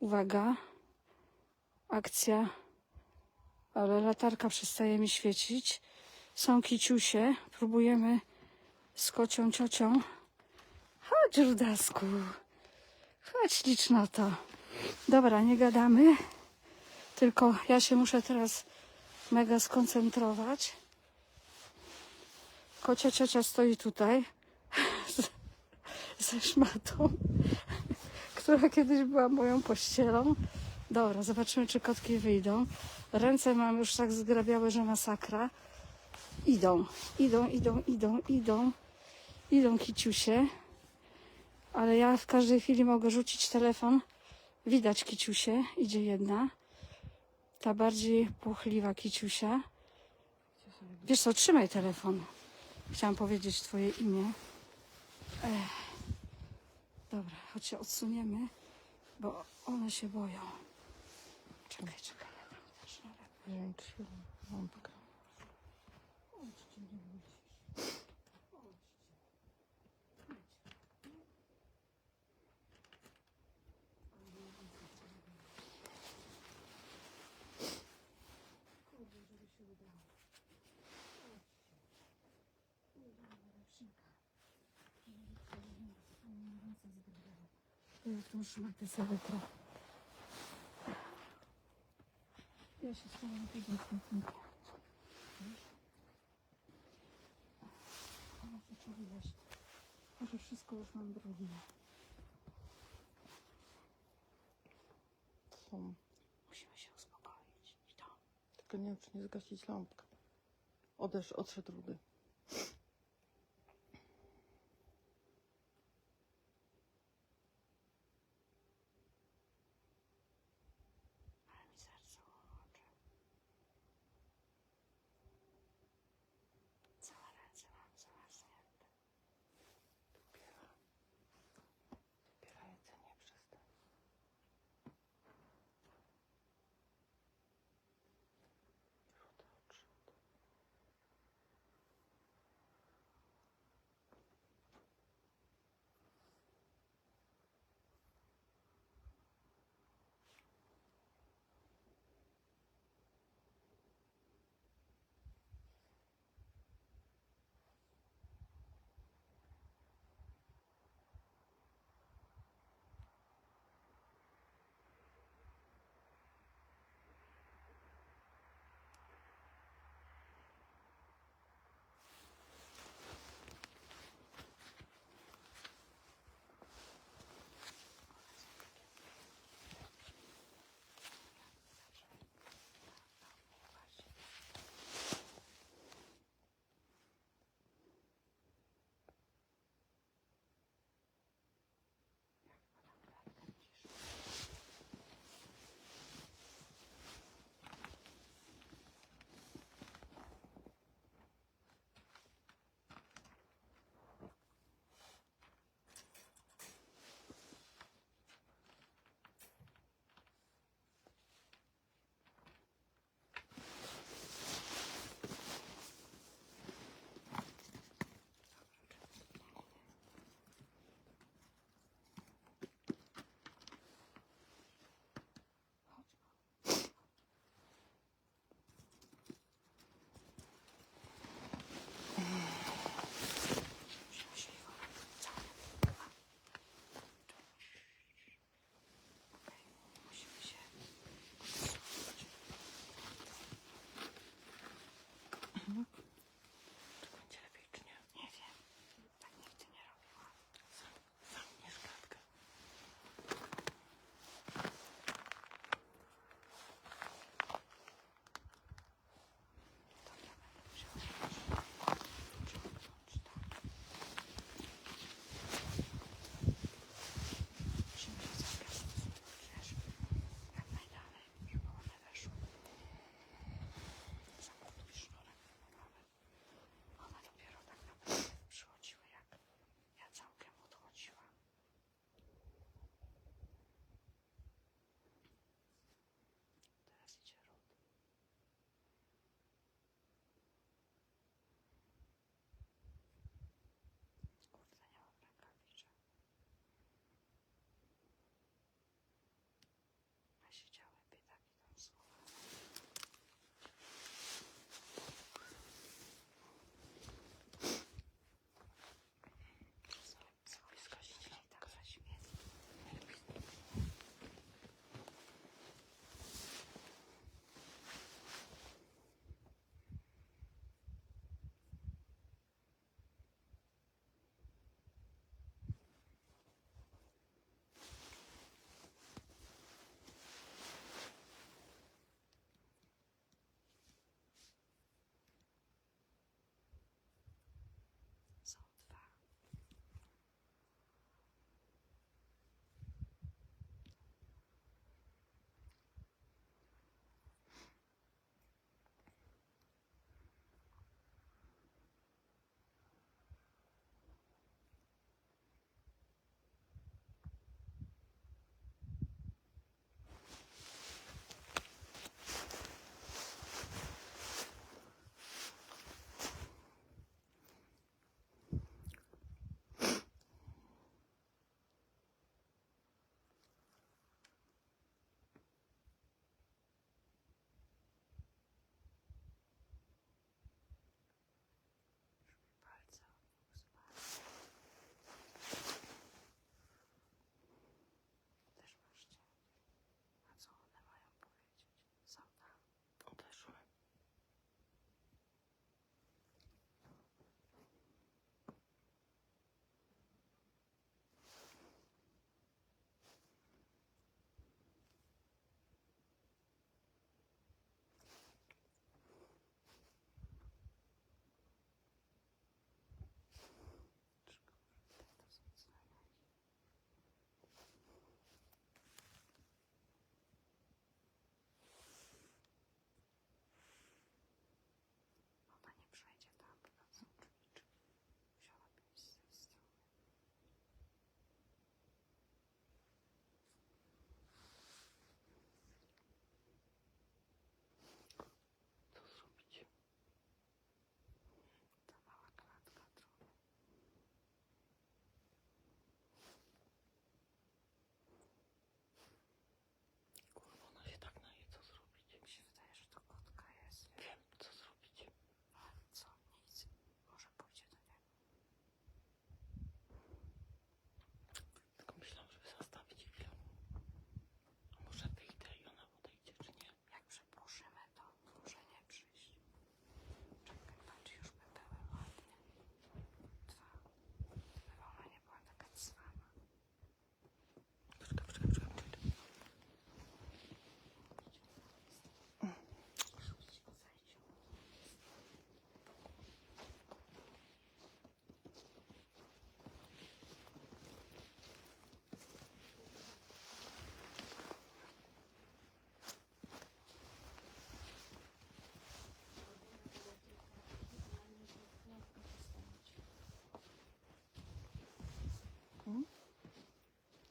Uwaga. Akcja. Ale latarka przestaje mi świecić. Są kiciusie. Próbujemy z kocią ciocią. Chodź, Rudasku. Chodź, licznoto. Dobra, nie gadamy. Tylko ja się muszę teraz mega skoncentrować. Kocia ciocia stoi tutaj ze szmatą, która kiedyś była moją pościelą. Dobra, zobaczymy, czy kotki wyjdą. Ręce mam już tak zgrabiałe, że masakra. Idą, idą, idą, idą, idą. Idą kiciusie. Ale ja w każdej chwili mogę rzucić telefon. Widać kiciusie, idzie jedna. Ta bardziej puchliwa kiciusia. Wiesz co, trzymaj telefon. Chciałam powiedzieć twoje imię. Ech. Dobra, choć się odsuniemy, bo one się boją. Czekaj, czekaj, ja tam też. no, Większy lampka. Ja tą szmatę sobie trochę. Ja się schowam tu za kwietnikiem. Ona zaczęłaś. Może wszystko już mam brudne. Musimy się uspokoić. I to. Tylko nie wiem, czy nie zgasić lampkę. Odesz, odszedł rudy.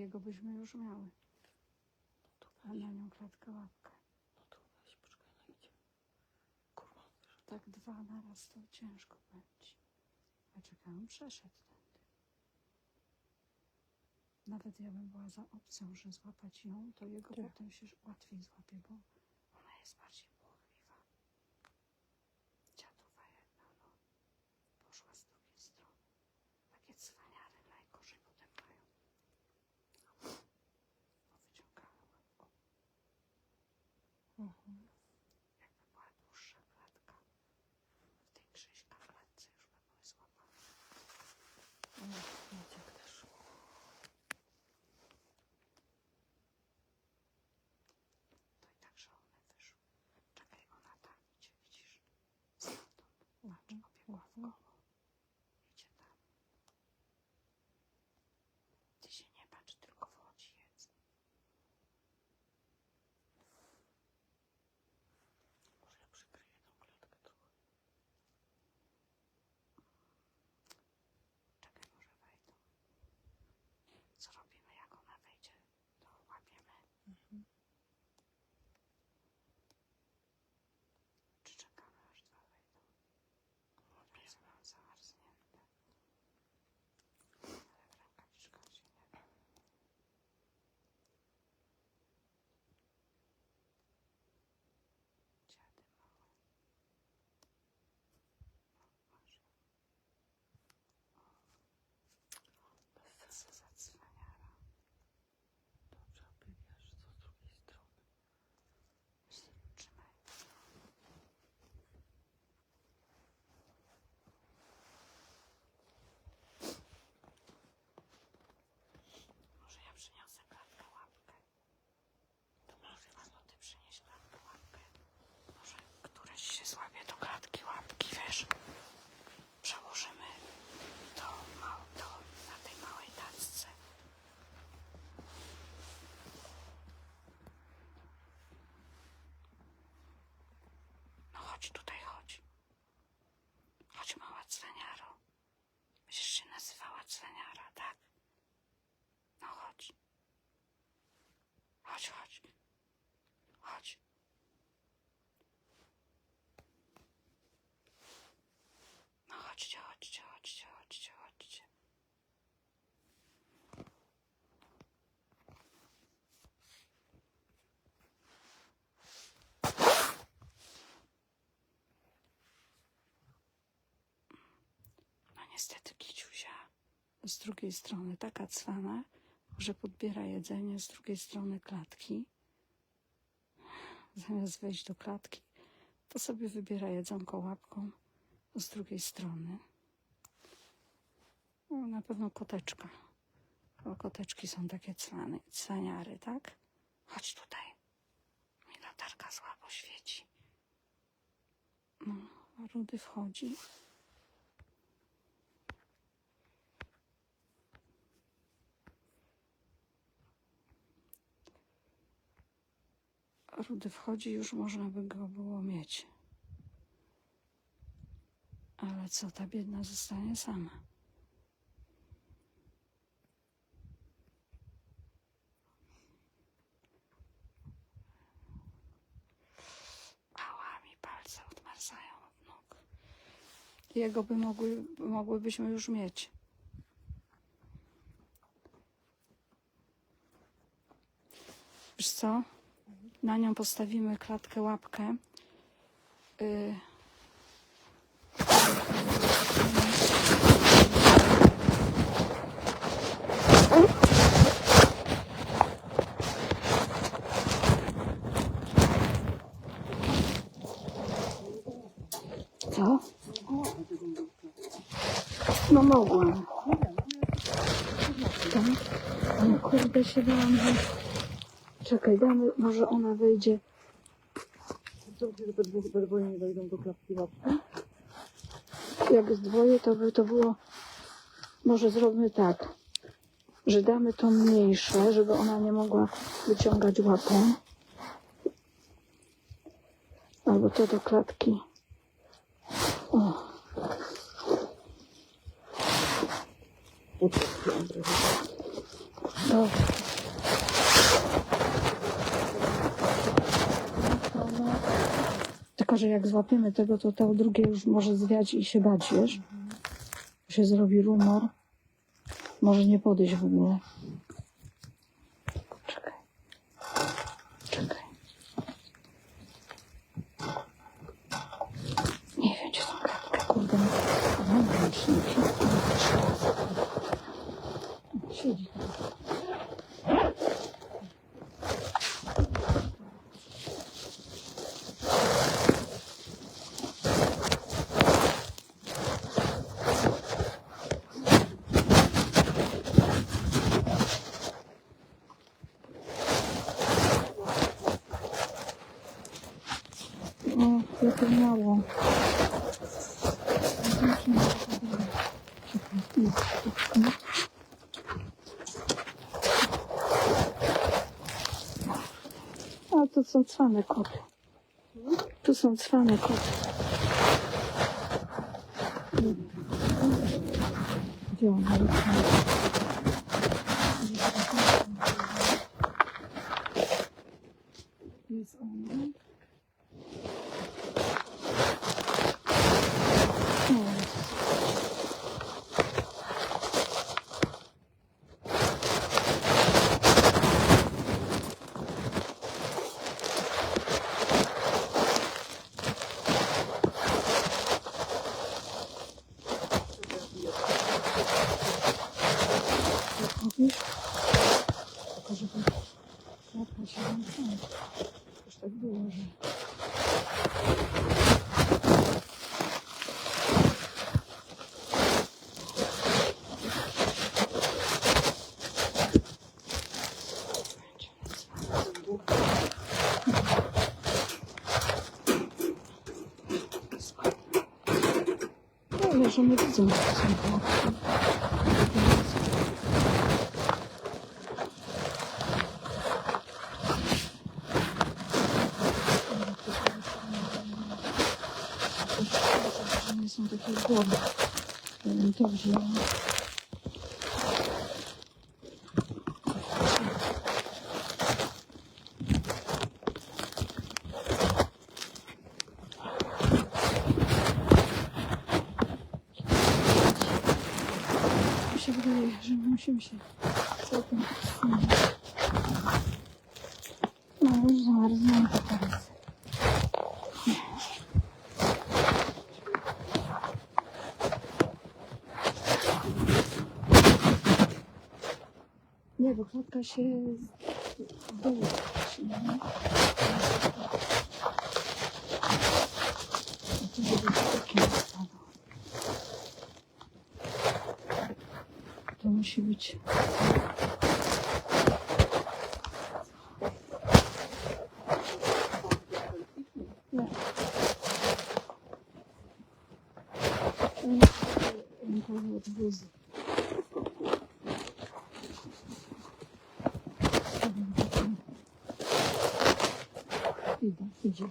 Jego byśmy już miały. Tu A na nią klatkę łapkę. No to weź, poczekaj, no idzie. Kurwa. Tak dwa na raz to ciężko będzie. A czekaj, on przeszedł tędy. Nawet ja bym była za opcją, że złapać ją, to jego Tak. potem się łatwiej złapie, bo ona jest bardziej klatki łapki, wiesz? Przełożymy to, to na tej małej tacce. No chodź tutaj, chodź. Chodź mała cwaniaro. Będziesz się nazywała cwaniara, tak? No chodź. Chodź, chodź. Chodź. No chodźcie, chodźcie, chodźcie, chodźcie, chodźcie. No niestety Kiciusia z drugiej strony taka cwana, że podbiera jedzenie z drugiej strony klatki. Zamiast wejść do klatki, to sobie wybiera jedzonko łapką z drugiej strony. No, na pewno koteczka. Bo koteczki są takie cwane, cwaniary, tak? Chodź tutaj. Mi latarka słabo świeci. No, Rudy wchodzi. Rudy wchodzi, już można by go było mieć. Ale co, ta biedna zostanie sama. Ała, mi palce odmarzają od nóg. Jego by mogły, mogłybyśmy już mieć. Wiesz co? Na nią postawimy klatkę łapkę. Y... Co? No mogłam. Tak? Ale kurde się bałam, że... Czekaj, damy, może ona wejdzie. Że we dwóch, dwoje nie wejdą do klatki łapki. Jak z dwoje, to by to było... Może zróbmy tak, że damy to mniejsze, żeby ona nie mogła wyciągać łapą. Albo to do klatki. O. Tylko, że jak złapiemy tego, to to drugie już może zwiać i się bać, wiesz? Się zrobi rumor. Może nie podejść w ogóle. Czekaj. Czekaj. Nie wiem, gdzie są kartkę, kurde. Mam ręczniki. Siedzi tam. O, zapomniało. A to są cwane koty. Tu są cwane koty. Gdzie jest? O, Mówisz? Tylko żeby klatka się zamknęła. Już tak było, że... No, że nie widzą, że to są klatki. że nie są takie głowy. Ja bym to wzięła. Mi się wydaje, że my musimy się całkiem odsunąć. No już zamarzną te palce. Nie, bo klatka się w dół trzyma, nie? A tu żeby takie nie spadło. To musi być... Nie. Rękawy od bluzy. Idę, idzie.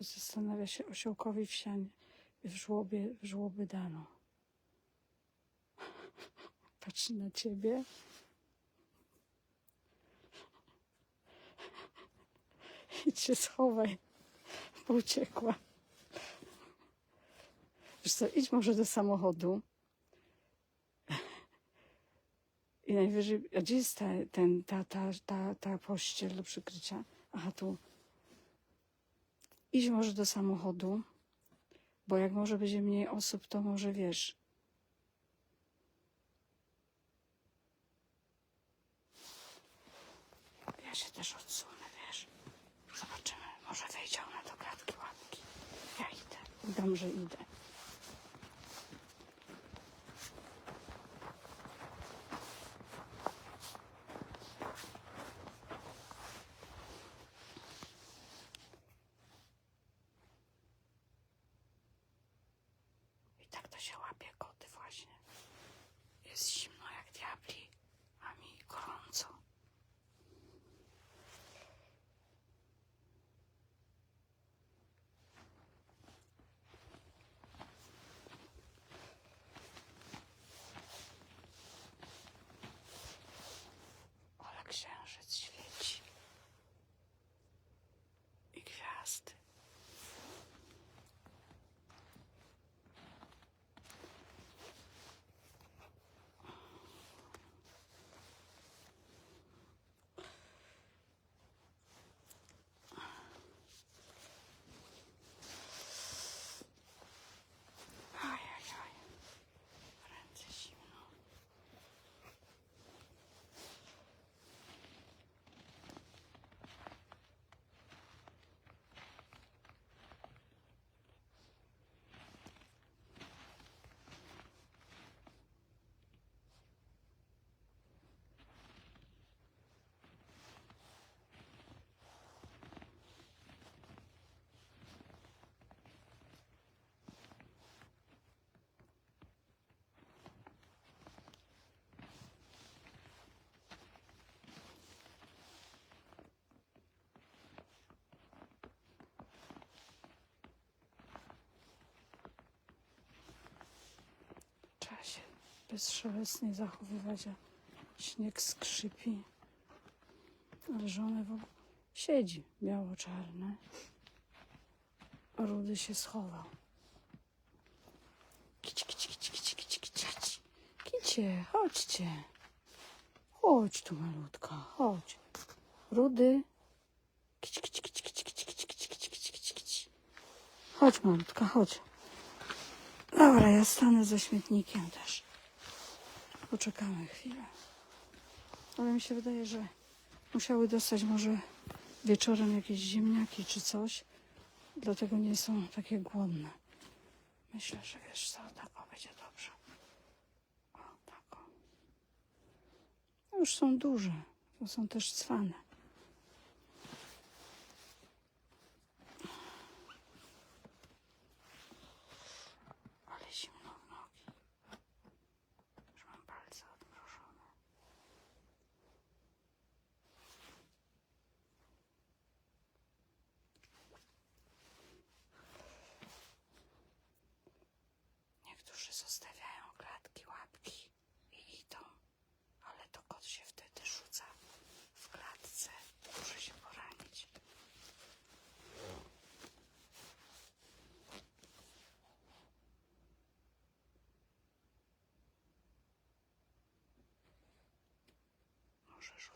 Zastanawia się osiołkowi w sianie, w żłobie, w żłoby dano. Patrzy na ciebie. Idź się schowaj, bo uciekła. Wiesz co, idź może do samochodu. I najwyżej, a gdzie jest ta, ten, ta, ta, ta, ta pościel do przykrycia? Aha, tu. Idź może do samochodu, bo jak może będzie mniej osób, to może wiesz. Ja się też odsunę, wiesz. Zobaczymy, może wejdzie ona do klatki łapki. Ja idę. Że idę. Bezszelestnie zachowywać, a śnieg skrzypi. Ale żony w ogóle siedzi biało-czarne. Rudy się schował. Kici, kici, kici, kici, kici, kici, kici. Kicie, chodźcie. Chodź tu malutka, chodź. Rudy. Kici, kici, kici, kici, kici, kici, kici, kici, kici, kici, kici. Chodź malutka, chodź. Dobra, ja stanę za śmietnikiem też. Poczekamy chwilę. Ale mi się wydaje, że musiały dostać może wieczorem jakieś ziemniaki czy coś. Dlatego nie są takie głodne. Myślę, że wiesz co, tak będzie dobrze. O, tak o. Już są duże. To są też cwane. Możesz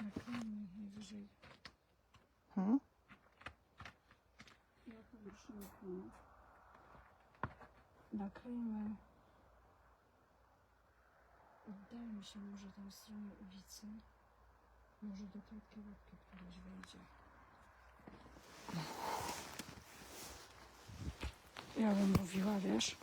Nakryjmy ich najwyżej. Hmm? Ja to już nakryję. Nakryjmy. Oddalmy się może tam w stronę ulicy. Może do klatki łapki któraś wejdzie. Ja bym mówiła, wiesz?